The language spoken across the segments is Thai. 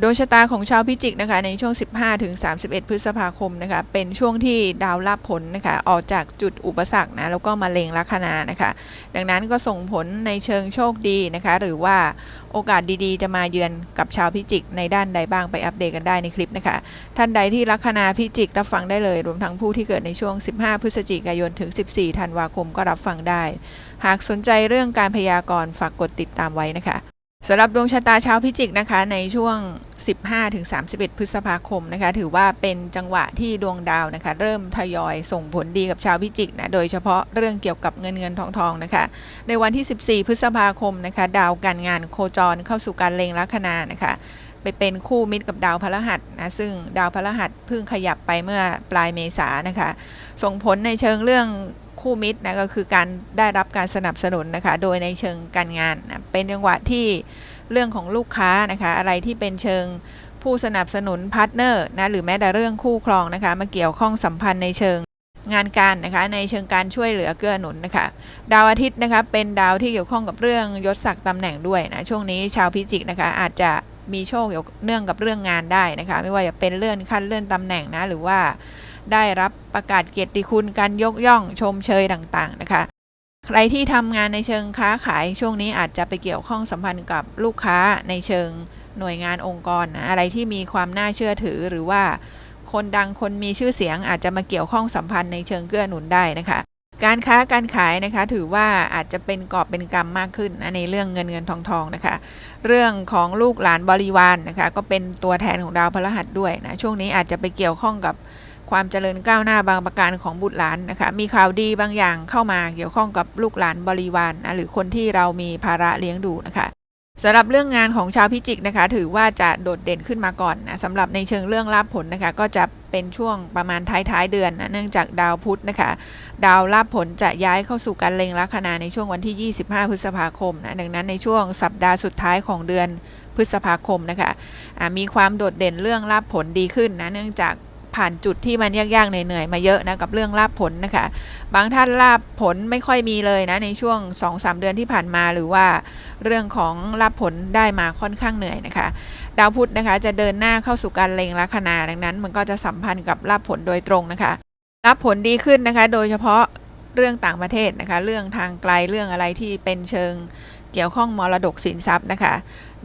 ดวงชะตาของชาวพิจิกนะคะในช่วง 15ถึง31 พฤษภาคมนะคะเป็นช่วงที่ดาวลับผลนะคะออกจากจุดอุปสรรคนะแล้วก็มาเล็งลัคนานะคะ ดังนั้นก็ส่งผลในเชิงโชคดีนะคะหรือว่าโอกาสดีๆ จะมาเยือนกับชาวพิจิก ในด้านใดบ้างไปอัปเดตกันได้ในคลิปนะคะ ท่านใดที่ลัคนาพิจิกรับฟังได้เลย รวมทั้งผู้ที่เกิดในช่วง 15 พฤศจิกายนถึง 14 ธันวาคมก็รับฟังได้ หากสนใจเรื่องการพยากรณ์ฝากกดติดตามไว้นะคะ สำหรับดวงชะตาชาวพิจิกนะคะในช่วง 15-31 พฤษภาคมนะคะถือว่าเป็นจังหวะที่ดวงดาวนะคะเริ่มทยอยส่งผลดีกับชาวพิจิกนะโดยเฉพาะเรื่องเกี่ยวกับเงินเงินทองทองนะคะในวันที่ 14 พฤษภาคมนะคะดาวการงานโคจรเข้าสู่การเล็งลัคนานะคะไปเป็นคู่มิตรกับดาวพฤหัสนะซึ่งดาวพฤหัสเพิ่งขยับไปเมื่อปลายเมษานะคะส่งผลในเชิงเรื่อง คู่มิตรนะก็คือการได้รับการสนับสนุนนะคะโดยในเชิงการงานนะเป็นจังหวะที่เรื่องของลูกค้านะคะอะไรที่เป็นเชิงผู้สนับสนุนพาร์ทเนอร์นะหรือแม้แต่เรื่องคู่ครองนะคะมาเกี่ยวข้องสัมพันธ์ในเชิงงานการนะคะในเชิงการช่วยเหลือเกื้อหนุนนะคะดาวอาทิตย์นะคะเป็นดาวที่เกี่ยวข้องกับเรื่องยศศักดิ์ตำแหน่งด้วยนะช่วงนี้ชาวพิจิกนะคะอาจจะมีโชคเกี่ยวเนื่องกับเรื่องงานได้นะคะไม่ว่าจะเป็นเลื่อนขั้นเลื่อนตำแหน่งนะหรือว่า ได้รับประกาศเกียรติคุณการยกย่องชมเชยต่างๆนะคะ ใครที่ทำงานในเชิงค้าขายช่วงนี้อาจจะไปเกี่ยวข้องสัมพันธ์กับลูกค้าในเชิงหน่วยงานองค์กรนะอะไรที่มีความน่าเชื่อถือหรือว่า คนดังคนมีชื่อเสียงอาจจะมาเกี่ยวข้องสัมพันธ์ในเชิงเกื้อหนุนได้นะคะ การค้าการขายนะคะ ถือว่าอาจจะเป็นกอบเป็นกรรมมากขึ้นนะในเรื่องเงินเงินทองทองนะคะ เรื่องของลูกหลานบริวารนนะคะ ก็เป็นตัวแทนของดาวพฤหัสด้วยนะช่วงนี้อาจจะไปเกี่ยวข้องกับ ความเจริญก้าวหน้าบางประการของบุตรหลานนะคะ มีข่าวดีบางอย่างเข้ามาเกี่ยวข้องกับลูกหลานบริวารนะหรือคนที่เรามีภาระเลี้ยงดูนะคะสำหรับเรื่องงานของชาวพิจิกนะคะ ถือว่าจะโดดเด่นขึ้นมาก่อนนะสำหรับในเชิงเรื่องลาภผลนะคะ ก็จะเป็นช่วงประมาณท้ายๆเดือนนะเนื่องจากดาวพุธนะคะ ดาวลาภผลจะย้ายเข้าสู่การเล็งลัคนาในช่วงวันที่ 25 พฤษภาคมนะดังนั้นในช่วงสัปดาห์สุดท้ายของเดือนพฤษภาคมนะคะะมีความโดดเด่นเรื่องลาภผลดีขึ้นนะเนื่องจาก ผ่านจุดที่มันยากๆเหนื่อยๆมาเยอะนะกับเรื่องลาบผลนะคะ บางท่านลาบผลไม่ค่อยมีเลยนะในช่วง 2-3 เดือนที่ผ่านมาหรือว่าเรื่องของลาบผลได้มาค่อนข้างเหนื่อยนะคะ ดาวพุธนะคะจะเดินหน้าเข้าสู่การเล็งลัคนาดังนั้น มันก็จะสัมพันธ์กับลาบผลโดยตรงนะคะลาบผลดีขึ้นนะคะ โดยเฉพาะเรื่องต่างประเทศนะคะ เรื่องทางไกลเรื่องอะไรที่เป็นเชิง เกี่ยวข้องมรดกสินทรัพย์นะคะ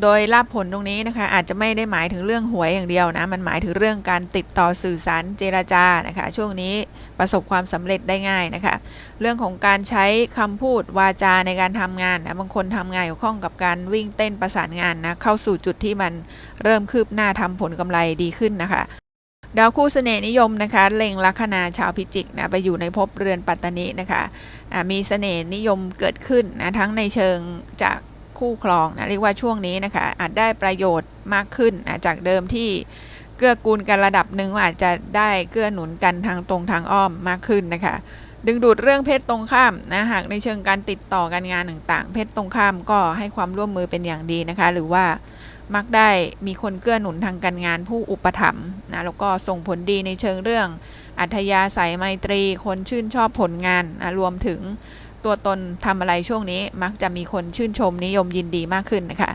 โดยลาบผลตรงนี้นะคะ อาจจะไม่ได้หมายถึงเรื่องหวยอย่างเดียวนะ มันหมายถึงเรื่องการติดต่อสื่อสารเจราจานะคะ ช่วงนี้ประสบความสำเร็จได้ง่ายนะคะ เรื่องของการใช้คำพูดวาจาในการทำงานนะ บางคนทำงานเกี่ยวข้องกับการวิ่งเต้นประสานงานนะ เข้าสู่จุดที่มันเริ่มคืบหน้าทำผลกำไรดีขึ้นนะคะ ดาวคู่เสน่ห์นิยมนะคะเล็งลัคนาชาวพิจิกนะไปอยู่ในภพเรือนปัตตานีนะคะะมีเสน่ห์นิยมเกิดขึ้นนะทั้งในเชิงจากคู่ครองนะเรียกว่าช่วงนี้นะคะอาจได้ประโยชน์มากขึ้นนะจากเดิมที่เกื้อกูลกันระดับหนึ่งอาจจะได้เกื้อหนุนกันทางตรงทางอ้อมมากขึ้นนะคะ ดึงดูดเรื่องเพศตรงข้ามนะหากในเชิงการติดต่อการงานต่างๆ เพศตรงข้ามก็ให้ความร่วมมือเป็นอย่างดีนะคะ หรือว่า มักได้มีคนเกื้อหนุนทางการงานผู้อุปถัมภ์นะแล้วก็ส่งผลดีในเชิงเรื่อง อัธยาศัยไมตรี คนชื่นชอบผลงานนะรวมถึงตัวตนทำอะไรช่วงนี้ มักจะมีคนชื่นชมนิยมยินดีมากขึ้นนะคะ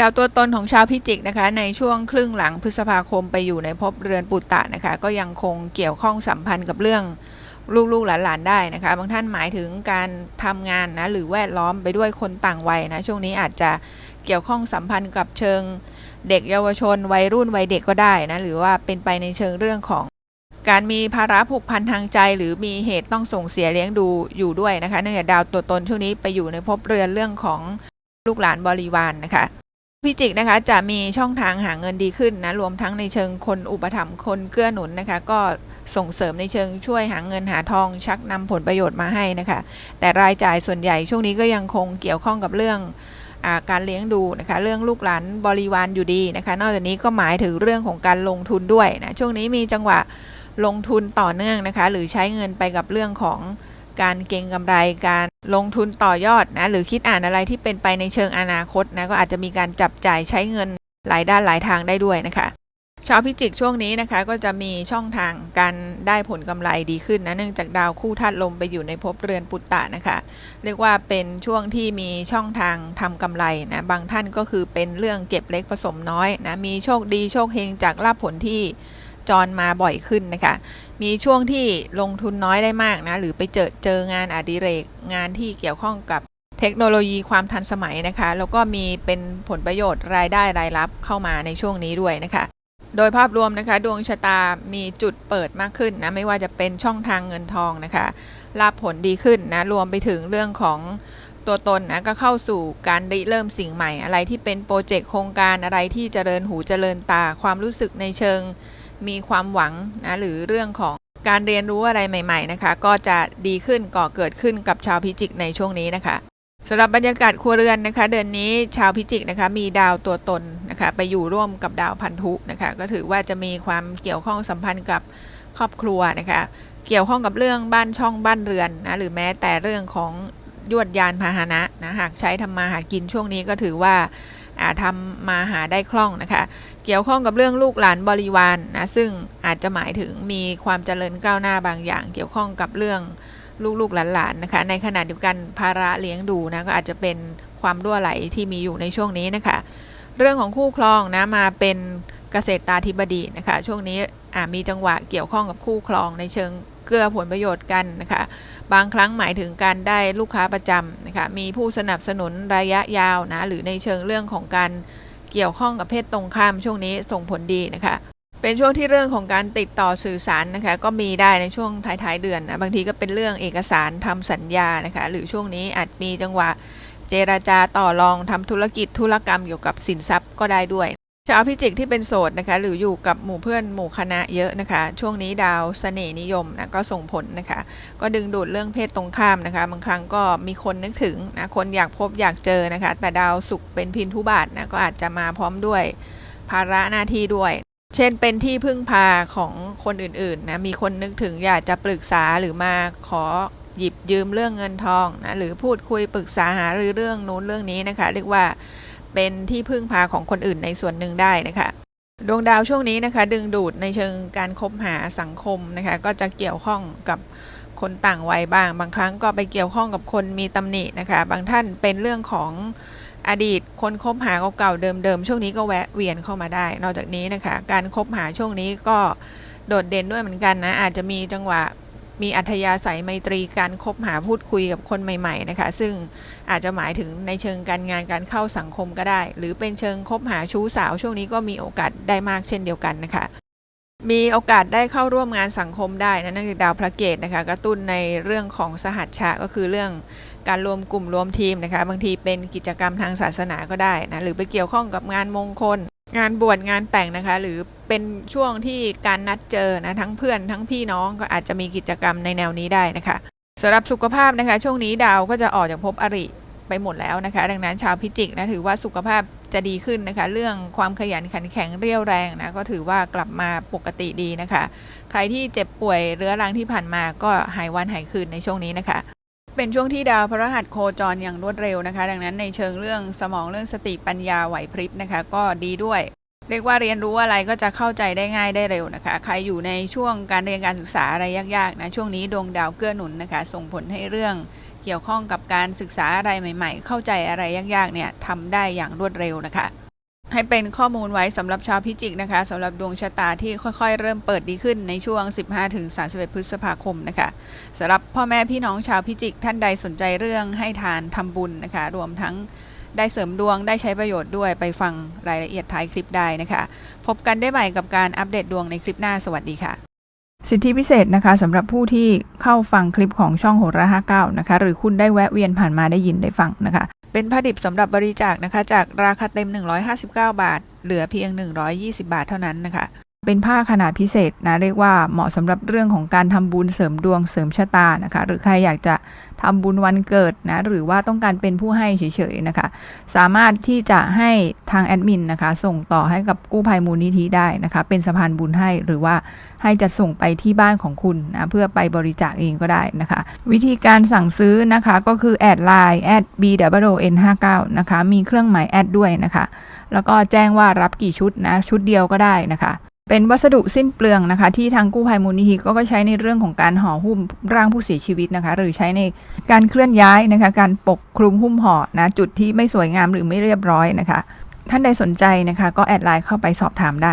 ดาวตัวตนของชาวพิจิกนะคะ ในช่วงครึ่งหลังพฤษภาคมไปอยู่ในภพเรือนปุตตะนะคะ ก็ยังคงเกี่ยวข้องสัมพันธ์กับเรื่องลูกๆหลานๆได้นะคะ บางท่านหมายถึงการทำงานนะหรือแวดล้อมไปด้วยคนต่างวัยนะ ช่วงนี้อาจจะ เกี่ยวข้องสัมพันธ์กับเชิงเด็กเยาวชน วัยรุ่นวัยเด็กก็ได้นะหรือว่าเป็นไปในเชิงเรื่องของการมีภาระผูกพันทางใจ หรือมีเหตุต้องส่งเสียเลี้ยงดูอยู่ด้วยนะคะเนื่องจากดาวตัวตนช่วงนี้ไปอยู่ในภพเรือนเรื่องของลูกหลานบริวารนนะคะพิจิกนะคะจะมีช่องทางหาเงินดีขึ้นนะรวมทั้งในเชิงคนอุปถัมภ์คนเกื้อหนุนนะคะ ก็ส่งเสริมในเชิงช่วยหาเงินหาทองชักนำผลประโยชน์มาให้นะคะ แต่รายจ่ายส่วนใหญ่ช่วงนี้ก็ยังคงเกี่ยวข้องกับเรื่อง การเลี้ยงดูนะคะเรื่องลูกหลานบริวารอยู่ดีนะคะ นอกจากนี้ก็หมายถึงเรื่องของการลงทุนด้วยนะช่วงนี้มีจังหวะลงทุนต่อเนื่องนะคะ หรือใช้เงินไปกับเรื่องของการเก็งกำไรการลงทุนต่อยอดนะหรือคิดอ่านอะไรที่เป็นไปในเชิงอนาคตนะก็อาจจะมีการจับจ่ายใช้เงินหลายด้านหลายทางได้ด้วยนะคะ ชาวพิจิกช่วงนี้นะคะก็จะมีช่องทางการได้ผลกำไรดีขึ้นนะเนื่องจากดาวคู่ธาตุลมไปอยู่ในภพเรือนปุตตะนะคะ เรียกว่าเป็นช่วงที่มีช่องทางทำกำไรนะบางท่านก็คือเป็นเรื่องเก็บเล็กผสมน้อยนะมีโชคดีโชคเฮงจากลาภผลที่จรมาบ่อยขึ้นนะคะ มีช่วงที่ลงทุนน้อยได้มากนะหรือไปเจอเจองานอดิเรกงานที่เกี่ยวข้องกับเทคโนโลยีความทันสมัยนะคะ แล้วก็มีเป็นผลประโยชน์รายได้รายรับเข้ามาในช่วงนี้ด้วยนะคะ โดยภาพรวมนะคะ ดวงชะตามีจุดเปิดมากขึ้นนะไม่ว่าจะเป็นช่องทางเงินทองนะคะลาภผลดีขึ้นนะรวมไปถึงเรื่องของตัวตนนะก็เข้าสู่การริเริ่มสิ่งใหม่ อะไรที่เป็นโปรเจกต์โครงการอะไรที่เจริญหูเจริญตาความรู้สึกในเชิง มีความหวังนะหรือเรื่องของการเรียนรู้อะไรใหม่ ๆนะคะ ก็จะดีขึ้นก่อเกิดขึ้นกับชาวพิจิกในช่วงนี้นะคะ สำหรับบรรยากาศครัวเรือนนะคะ เดือนนี้ชาวพิจิกนะคะมีดาวตัวตนนะคะไปอยู่ร่วมกับดาวพันธุนะคะก็ถือว่าจะมีความเกี่ยวข้องสัมพันธ์กับครอบครัวนะคะเกี่ยวข้องกับเรื่องบ้านช่องบ้านเรือนนะหรือแม้แต่เรื่องของยวดยานพาหนะนะหากใช้ทำมาหากินช่วงนี้ก็ถือว่าอาทำมาหาได้คล่องนะคะ เกี่ยวข้องกับเรื่องลูกหลานบริวารนนะซึ่งอาจจะหมายถึงมีความเจริญก้าวหน้าบางอย่าง เกี่ยวข้องกับเรื่อง ลูกๆหลานๆนะคะ ในขณะเดียวกันภาระเลี้ยงดูนะก็อาจจะเป็นความรั่วไหลที่มีอยู่ในช่วงนี้นะคะ เรื่องของคู่ครองนะมาเป็นเกษตรตาธิบดีนะคะ ช่วงนี้มีจังหวะเกี่ยวข้องกับคู่ครองในเชิงเกื้อผลประโยชน์กันนะคะ บางครั้งหมายถึงการได้ลูกค้าประจำนะคะ มีผู้สนับสนุนระยะยาวนะ หรือในเชิงเรื่องของการเกี่ยวข้องกับเพศตรงข้ามช่วงนี้ส่งผลดีนะคะ เป็นช่วงที่เรื่องของการติดต่อสื่อสารนะคะ ก็มีได้ในช่วงท้ายๆเดือนนะบางทีก็เป็นเรื่องเอกสารทำสัญญานะคะ หรือช่วงนี้อาจมีจังหวะเจราจาต่อรองทำธุรกิจธุรกรรมเกี่ยวกับสินทรัพย์ก็ได้ด้วยชาวพิจิกที่เป็นโสดนะคะหรืออยู่กับหมู่เพื่อนหมู่คณะเยอะนะคะ ช่วงนี้ดาวเสน่ห์นิยมนะก็ส่งผลนะคะ ก็ดึงดูดเรื่องเพศตรงข้ามนะคะ บางครั้งก็มีคนนึกถึงนะคนอยากพบอยากเจอนะคะ แต่ดาวศุกร์เป็นพินทุบาทนะก็อาจจะมาพร้อมด้วย ภาระหน้าที่ด้วย เช่นเป็นที่พึ่งพาของคนอื่นๆนะมีคนนึกถึงอยากจะปรึกษาหรือมาขอหยิบยืมเรื่องเงินทองนะหรือพูดคุยปรึกษาหารือเรื่องนู้นเรื่องนี้นะคะ เรียกว่าเป็นที่พึ่งพาของคนอื่นในส่วนหนึ่งได้นะคะดวงดาวช่วงนี้นะคะ ดึงดูดในเชิงการคบหาสังคมนะคะ ก็จะเกี่ยวข้องกับคนต่างวัยบ้าง บางครั้งก็ไปเกี่ยวข้องกับคนมีตำหนินะคะ บางท่านเป็นเรื่องของ อดีตคนคบหาเก่าๆเดิมๆช่วงนี้ก็แวะเวียนเข้ามาได้ นอกจากนี้นะคะ การคบหาช่วงนี้ก็โดดเด่นด้วยเหมือนกันนะ อาจจะมีจังหวะมีอัธยาศัยไมตรีการคบหาพูดคุยกับคนใหม่ ๆ นะคะ ซึ่งอาจจะหมายถึงในเชิงการงานการเข้าสังคมก็ได้ หรือเป็นเชิงคบหาชู้สาวช่วงนี้ก็มีโอกาสได้มากเช่นเดียวกันนะคะมีโอกาสได้เข้าร่วมงานสังคมได้นะนั่นคือดาวพระเกตนะคะกระตุ้นในเรื่องของสหัชชะก็คือเรื่อง การรวมกลุ่มรวมทีมนะคะ บางทีเป็นกิจกรรมทางศาสนาก็ได้นะหรือไปเกี่ยวข้องกับงานมงคล งานบวชงานแต่งนะคะ หรือเป็นช่วงที่การนัดเจอนะทั้งเพื่อนทั้งพี่น้องก็อาจจะมีกิจกรรมในแนวนี้ได้นะคะสำหรับสุขภาพนะคะ ช่วงนี้ดาวก็จะออกจากภพอริไปหมดแล้วนะคะ ดังนั้นชาวพิจิกนะถือว่าสุขภาพจะดีขึ้นนะคะ เรื่องความขยันขันแข็งเรียวแรงนะก็ถือว่ากลับมาปกติดีนะคะ ใครที่เจ็บป่วยเรื้อรังที่ผ่านมาก็หายวันหายคืนในช่วงนี้นะคะ เป็นช่วงที่ดาวพฤหัสโคจรอย่างรวดเร็วนะคะ ดังนั้นในเชิงเรื่องสมองเรื่องสติปัญญาไหวพริบนะคะ ก็ดีด้วย เรียกว่าเรียนรู้อะไรก็จะเข้าใจได้ง่ายได้เร็วนะคะ ใครอยู่ในช่วงการเรียนการศึกษาอะไรยากๆนะช่วงนี้ดวงดาวเกื้อหนุนนะคะ ส่งผลให้เรื่องเกี่ยวข้องกับการศึกษาอะไรใหม่ ๆ เข้าใจอะไรยากๆเนี่ยทำได้อย่างรวดเร็วนะคะ ให้เป็นข้อมูลไว้สำหรับชาวพิจิกนะคะสำหรับดวงชะตาที่ค่อยๆ เริ่มเปิดดีขึ้นในช่วง 15-31 พฤษภาคมนะคะสำหรับพ่อแม่พี่น้องชาวพิจิก ท่านใดสนใจเรื่องให้ทานทำบุญนะคะ รวมทั้งได้เสริมดวงได้ใช้ประโยชน์ด้วยไปฟังรายละเอียดท้ายคลิปได้นะคะ พบกันได้ใหม่กับการอัปเดตดวงในคลิปหน้าสวัสดีค่ะสิทธิพิเศษนะคะสำหรับผู้ที่เข้าฟังคลิปของช่องโหราห้าเก้านะคะ หรือคุณได้แวะเวียนผ่านมาได้ยินได้ฟังนะคะ เป็นผ้าดิบสำหรับบริจาคนะคะ จากราคาเต็ม 159 บาท เหลือเพียง 120 บาทเท่านั้นนะคะ เป็นผ้าขนาดพิเศษนะเรียกว่าเหมาะสำหรับเรื่องของการทำบุญเสริมดวงเสริมชะตานะคะ หรือใครอยากจะทำบุญวันเกิดนะหรือว่าต้องการเป็นผู้ให้เฉยๆนะคะ สามารถที่จะให้ทางแอดมินนะคะ ส่งต่อให้กับกู้ภัยมูลนิธิได้นะคะ เป็นสะพานบุญให้หรือว่า ให้จะส่งไปที่บ้านของคุณนะเพื่อไปบริจาคเองก็ได้นะคะ วิธีการสั่งซื้อนะคะก็คือแอดไลน์แอด b w n 5 9นะคะมีเครื่องหมายแอดด้วยนะคะ แล้วก็แจ้งว่ารับกี่ชุดนะชุดเดียวก็ได้นะคะเป็นวัสดุสิ้นเปลืองนะคะ ที่ทางกู้ภัยมูลนิธิก็ก็ใช้ในเรื่องของการห่อหุ้มร่างผู้เสียชีวิตนะคะ หรือใช้ในการเคลื่อนย้ายนะคะ การปกคลุมหุ้มห่อนะจุดที่ไม่สวยงามหรือไม่เรียบร้อยนะคะ ท่านใดสนใจนะคะ ก็แอดไลน์เข้าไปสอบถามได้